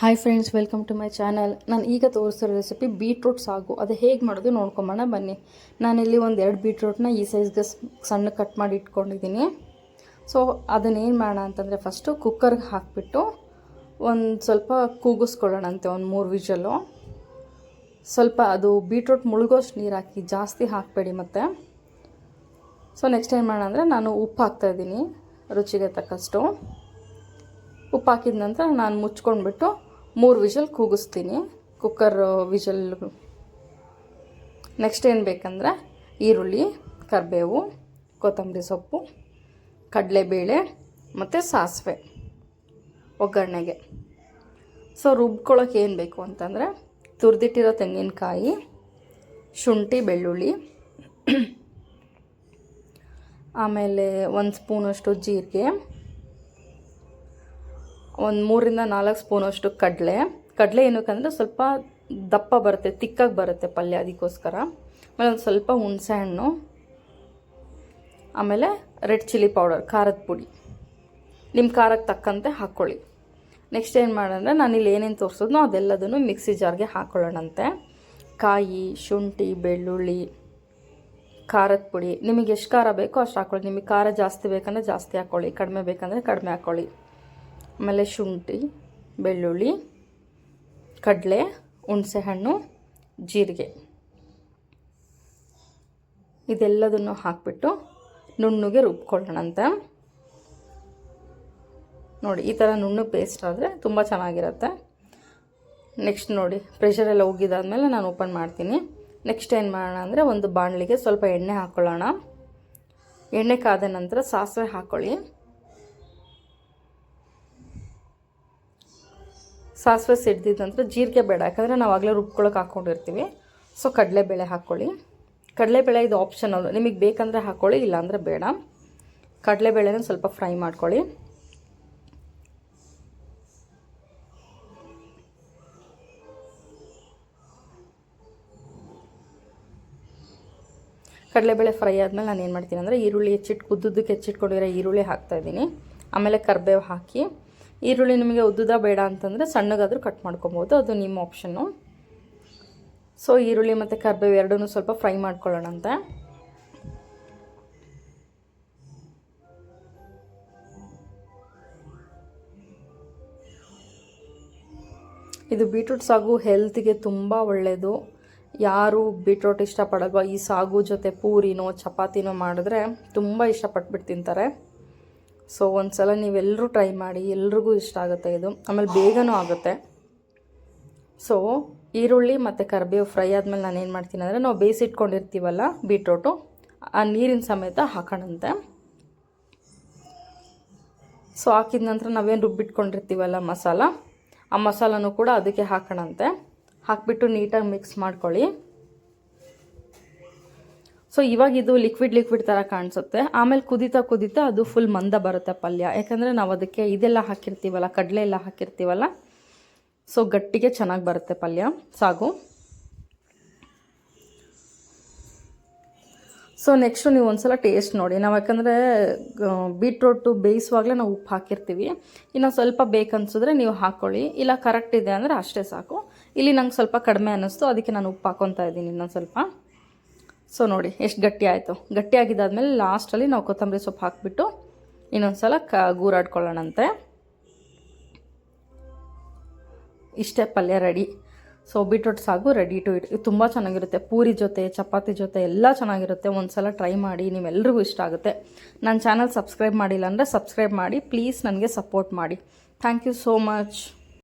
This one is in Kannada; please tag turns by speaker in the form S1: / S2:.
S1: Hi friends welcome to my channel ನಾನು ಈಗ ತೋರಿಸೋ ರೆಸಿಪಿ ಬೀಟ್ರೂಟ್ ಸಾಗು. ಅದು ಹೇಗೆ ಮಾಡೋದು ನೋಡ್ಕೊಂಬೋಣ ಬನ್ನಿ. ನಾನಿಲ್ಲಿ ಒಂದು ಎರಡು ಬೀಟ್ರೂಟ್ನ ಈ ಸೈಜ್ಗೆ ಸಣ್ಣ ಕಟ್ ಮಾಡಿ ಇಟ್ಕೊಂಡಿದ್ದೀನಿ ಸೊ ಅದನ್ನೇನು ಮಾಡೋಣ ಅಂತಂದರೆ ಫಸ್ಟು ಕುಕ್ಕರ್ಗೆ ಹಾಕಿಬಿಟ್ಟು ಒಂದು ಸ್ವಲ್ಪ ಕೂಗಿಸ್ಕೊಳ್ಳೋಣಂತೆ, ಒಂದು ಮೂರು ವಿಜಲು. ಸ್ವಲ್ಪ ಅದು ಬೀಟ್ರೂಟ್ ಮುಳುಗೋಷ್ಟು ನೀರು ಹಾಕಿ ಜಾಸ್ತಿ ಹಾಕಬೇಡಿ ಮತ್ತೆ. ಸೊ ನೆಕ್ಸ್ಟ್ ಏನು ಮಾಡೋಣ ಅಂದರೆ ನಾನು ಉಪ್ಪು ಹಾಕ್ತಾಯಿದ್ದೀನಿ ರುಚಿಗೆ ತಕ್ಕಷ್ಟು. ಉಪ್ಪು ಹಾಕಿದ ನಂತರ ನಾನು ಮುಚ್ಕೊಂಡ್ಬಿಟ್ಟು ಮೂರು ವಿಷಲ್ ಕೂಗಿಸ್ತೀನಿ. ಕುಕ್ಕರ್ ವಿಷಲ್ ನೆಕ್ಸ್ಟ್ ಏನು ಬೇಕಂದ್ರೆ ಈರುಳ್ಳಿ, ಕರಿಬೇವು, ಕೊತ್ತಂಬರಿ ಸೊಪ್ಪು, ಕಡಲೆಬೇಳೆ ಮತ್ತು ಸಾಸಿವೆ ಒಗ್ಗರಣೆಗೆ. ಸೊ ರುಬ್ಕೊಳ್ಳೋಕೆ ಏನು ಬೇಕು ಅಂತಂದರೆ ತುರಿದಿಟ್ಟಿರೋ ತೆಂಗಿನಕಾಯಿ, ಶುಂಠಿ, ಬೆಳ್ಳುಳ್ಳಿ, ಆಮೇಲೆ ಒಂದು ಸ್ಪೂನಷ್ಟು ಜೀರಿಗೆ ಒಂದು ಮೂರಿಂದ ನಾಲ್ಕು ಸ್ಪೂನಷ್ಟು ಕಡಲೆ. ಕಡಲೆ ಏನಕ್ಕಂದರೆ ಸ್ವಲ್ಪ ದಪ್ಪ ಬರುತ್ತೆ, ತಿಕ್ಕಾಗಿ ಬರುತ್ತೆ ಪಲ್ಯ ಅದಕ್ಕೋಸ್ಕರ. ಆಮೇಲೆ ಒಂದು ಸ್ವಲ್ಪ ಹುಣಸೆ ಹಣ್ಣು. ಆಮೇಲೆ ರೆಡ್ ಚಿಲ್ಲಿ ಪೌಡರ್, ಖಾರದ ಪುಡಿ. ನಿಮ್ಮ ಖಾರಕ್ಕೆ ತಕ್ಕಂತೆ ಹಾಕ್ಕೊಳ್ಳಿ ನೆಕ್ಸ್ಟ್ ಏನು ಮಾಡೋಣ ನಾನಿಲ್ಲಿ ಏನೇನು ತೋರಿಸೋದ್ನೋ ಅದೆಲ್ಲದನ್ನು ಮಿಕ್ಸಿ ಜಾರ್ಗೆ ಹಾಕ್ಕೊಳ್ಳೋಣಂತೆ ಕಾಯಿ, ಶುಂಠಿ, ಬೆಳ್ಳುಳ್ಳಿ, ಖಾರದ ಪುಡಿ. ನಿಮಗೆ ಎಷ್ಟು ಖಾರ ಬೇಕೋ ಅಷ್ಟು ಹಾಕ್ಕೊಳ್ಳಿ ನಿಮಗೆ ಖಾರ ಜಾಸ್ತಿ ಬೇಕಂದರೆ ಜಾಸ್ತಿ ಹಾಕ್ಕೊಳ್ಳಿ ಕಡಿಮೆ ಬೇಕಂದರೆ ಕಡಿಮೆ ಹಾಕ್ಕೊಳ್ಳಿ ಆಮೇಲೆ ಶುಂಠಿ ಬೆಳ್ಳುಳ್ಳಿ, ಕಡಲೆ, ಹುಣಸೆಹಣ್ಣು, ಜೀರಿಗೆ. ಇದೆಲ್ಲದನ್ನು ಹಾಕಿಬಿಟ್ಟು ನುಣ್ಣಗೆ ರುಬ್ಕೊಳ್ಳೋಣಂತೆ. ನೋಡಿ, ಈ ಥರ ನುಣ್ಣು ಪೇಸ್ಟ್ ಆದರೆ ತುಂಬ ಚೆನ್ನಾಗಿರುತ್ತೆ. ನೆಕ್ಸ್ಟ್ ನೋಡಿ ಪ್ರೆಷರ್ ಎಲ್ಲ ಹೋಗಿದ್ದಾದಮೇಲೆ ನಾನು ಓಪನ್ ಮಾಡ್ತೀನಿ. ನೆಕ್ಸ್ಟ್ ಏನು ಮಾಡೋಣ ಅಂದರೆ ಒಂದು ಬಾಣಲಿಗೆ ಸ್ವಲ್ಪ ಎಣ್ಣೆ ಹಾಕ್ಕೊಳ್ಳೋಣ ಎಣ್ಣೆ ಕಾದ ನಂತರ ಸಾಸಿವೆ ಹಾಕ್ಕೊಳ್ಳಿ ಸಾಸಿವೆ ಸಿಡ್ದಿದ ನಂತರ ಜೀರಿಗೆ ಬೇಡ, ಯಾಕಂದರೆ ನಾವು ಆಗಲೇ ರುಬ್ಕೊಳಕ್ಕೆ ಹಾಕ್ಕೊಂಡಿರ್ತೀವಿ ಸೊ ಕಡಲೆಬೇಳೆ ಹಾಕ್ಕೊಳ್ಳಿ ಕಡಲೆಬೇಳೆ ಇದು ಆಪ್ಷನಲ್ ನಿಮಗೆ ಬೇಕಂದರೆ ಹಾಕ್ಕೊಳ್ಳಿ ಇಲ್ಲಾಂದರೆ ಬೇಡ. ಕಡಲೆಬೇಳೆನ ಸ್ವಲ್ಪ ಫ್ರೈ ಮಾಡ್ಕೊಳ್ಳಿ. ಕಡಲೆಬೇಳೆ ಫ್ರೈ ಆದಮೇಲೆ ನಾನು ಏನು ಮಾಡ್ತೀನಿ ಅಂದರೆ ಈರುಳ್ಳಿ ಹೆಚ್ಚಿಟ್ಟು ಉದ್ದುದ್ದಕ್ಕೆ ಹೆಚ್ಚಿಟ್ಕೊಂಡಿರೋ ಈರುಳ್ಳಿ ಹಾಕ್ತಾಯಿದ್ದೀನಿ ಆಮೇಲೆ ಕರಿಬೇವು ಹಾಕಿ ಈರುಳ್ಳಿ ನಿಮಗೆ ಉದ್ದದ ಬೇಡ ಅಂತಂದರೆ ಸಣ್ಣಗಾದರೂ ಕಟ್ ಮಾಡ್ಕೊಬೋದು. ಅದು ನಿಮ್ಮ ಆಪ್ಷನ್ನು ಸೊ ಈರುಳ್ಳಿ ಮತ್ತು ಕರ್ಬೇವು ಎರಡೂ ಸ್ವಲ್ಪ ಫ್ರೈ ಮಾಡ್ಕೊಳ್ಳೋಣಂತೆ. ಇದು ಬೀಟ್ರೂಟ್ ಸಾಗು ಹೆಲ್ತಿಗೆ ತುಂಬ ಒಳ್ಳೆಯದು ಯಾರು ಬೀಟ್ರೂಟ್ ಇಷ್ಟಪಡಲ್ವ? ಈ ಸಾಗು ಜೊತೆ ಪೂರಿನೋ, ಚಪಾತಿನೋ ಮಾಡಿದ್ರೆ ತುಂಬ ಇಷ್ಟಪಟ್ಬಿಟ್ಟು ತಿಂತಾರೆ. ಸೊ ಒಂದು ಸಲ ನೀವೆಲ್ಲರೂ ಟ್ರೈ ಮಾಡಿ, ಎಲ್ರಿಗೂ ಇಷ್ಟ ಆಗುತ್ತೆ ಇದು. ಆಮೇಲೆ ಬೇಗನೂ ಆಗುತ್ತೆ. ಸೊ ಈರುಳ್ಳಿ ಮತ್ತು ಕರಿಬೇವು ಫ್ರೈ ಆದಮೇಲೆ ನಾನು ಏನು ಮಾಡ್ತೀನಿ ಅಂದರೆ, ನಾವು ಬೇಯಿಸಿಟ್ಕೊಂಡಿರ್ತೀವಲ್ಲ ಬೀಟ್ರೋಟು, ಆ ನೀರಿನ ಸಮೇತ ಹಾಕೋಣಂತೆ. ಸೊ ಹಾಕಿದ ನಂತರ ನಾವೇನು ರುಬ್ಬಿಟ್ಕೊಂಡಿರ್ತೀವಲ್ಲ ಮಸಾಲ, ಆ ಮಸಾಲನೂ ಕೂಡ ಅದಕ್ಕೆ ಹಾಕೋಣಂತೆ. ಹಾಕಿಬಿಟ್ಟು ನೀಟಾಗಿ ಮಿಕ್ಸ್ ಮಾಡ್ಕೊಳ್ಳಿ. ಸೊ ಇವಾಗ ಇದು ಲಿಕ್ವಿಡ್ ಲಿಕ್ವಿಡ್ ಥರ ಕಾಣಿಸುತ್ತೆ. ಆಮೇಲೆ ಕುದಿತಾ ಕುದಿತಾ ಅದು ಫುಲ್ ಮಂದ ಬರುತ್ತೆ ಪಲ್ಯ. ಯಾಕಂದರೆ ನಾವು ಅದಕ್ಕೆ ಇದೆಲ್ಲ ಹಾಕಿರ್ತೀವಲ್ಲ, ಕಡಲೆ ಎಲ್ಲ ಹಾಕಿರ್ತೀವಲ್ಲ ಸೊ ಗಟ್ಟಿಗೆ ಚೆನ್ನಾಗಿ ಬರುತ್ತೆ ಪಲ್ಯ, ಸಾಗು. ಸೊ ನೆಕ್ಸ್ಟು ನೀವು ಒಂದ್ಸಲ ಟೇಸ್ಟ್ ನೋಡಿ. ನಾವು ಯಾಕಂದರೆ ಬೀಟ್ರೋಟು ಬೇಯಿಸುವಾಗಲೇ ನಾವು ಉಪ್ಪು ಹಾಕಿರ್ತೀವಿ. ಇನ್ನು ಸ್ವಲ್ಪ ಬೇಕನ್ಸಿದ್ರೆ ನೀವು ಹಾಕ್ಕೊಳ್ಳಿ ಇಲ್ಲ ಕರೆಕ್ಟ್ ಇದೆ ಅಂದರೆ ಅಷ್ಟೇ ಸಾಕು. ಇಲ್ಲಿ ನಂಗೆ ಸ್ವಲ್ಪ ಕಡಿಮೆ ಅನ್ನಿಸ್ತು ಅದಕ್ಕೆ ನಾನು ಉಪ್ಪು ಹಾಕ್ಕೊತಾ ಇದ್ದೀನಿ ಇನ್ನೊಂದು ಸ್ವಲ್ಪ. ಸೊ ನೋಡಿ, ಎಷ್ಟು ಗಟ್ಟಿ ಆಯಿತು. ಗಟ್ಟಿ ಆಗಿದ್ದಾದಮೇಲೆ ಲಾಸ್ಟಲ್ಲಿ ನಾವು ಕೊತ್ತಂಬರಿ ಸೊಪ್ಪು ಹಾಕಿಬಿಟ್ಟು ಇನ್ನೊಂದು ಸಲ ಕ, ಗೂರಾಡ್ಕೊಳ್ಳೋಣಂತೆ. ಇಷ್ಟೇ ಪಲ್ಯ ರೆಡಿ ಸೊ ಬೀಟ್ರೋಟ್ ಸಾಗು ರೆಡಿ ಟು ಇಟ್ ತುಂಬ ಚೆನ್ನಾಗಿರುತ್ತೆ. ಪೂರಿ ಜೊತೆ, ಚಪಾತಿ ಜೊತೆ ಎಲ್ಲ ಚೆನ್ನಾಗಿರುತ್ತೆ. ಒಂದು ಸಲ ಟ್ರೈ ಮಾಡಿ ನೀವೆಲ್ರಿಗೂ ಇಷ್ಟ ಆಗುತ್ತೆ. ನನ್ನ ಚಾನಲ್ ಸಬ್ಸ್ಕ್ರೈಬ್ ಮಾಡಿಲ್ಲ ಅಂದರೆ ಸಬ್ಸ್ಕ್ರೈಬ್ ಮಾಡಿ. ಪ್ಲೀಸ್ ನನಗೆ ಸಪೋರ್ಟ್ ಮಾಡಿ. Thank you so much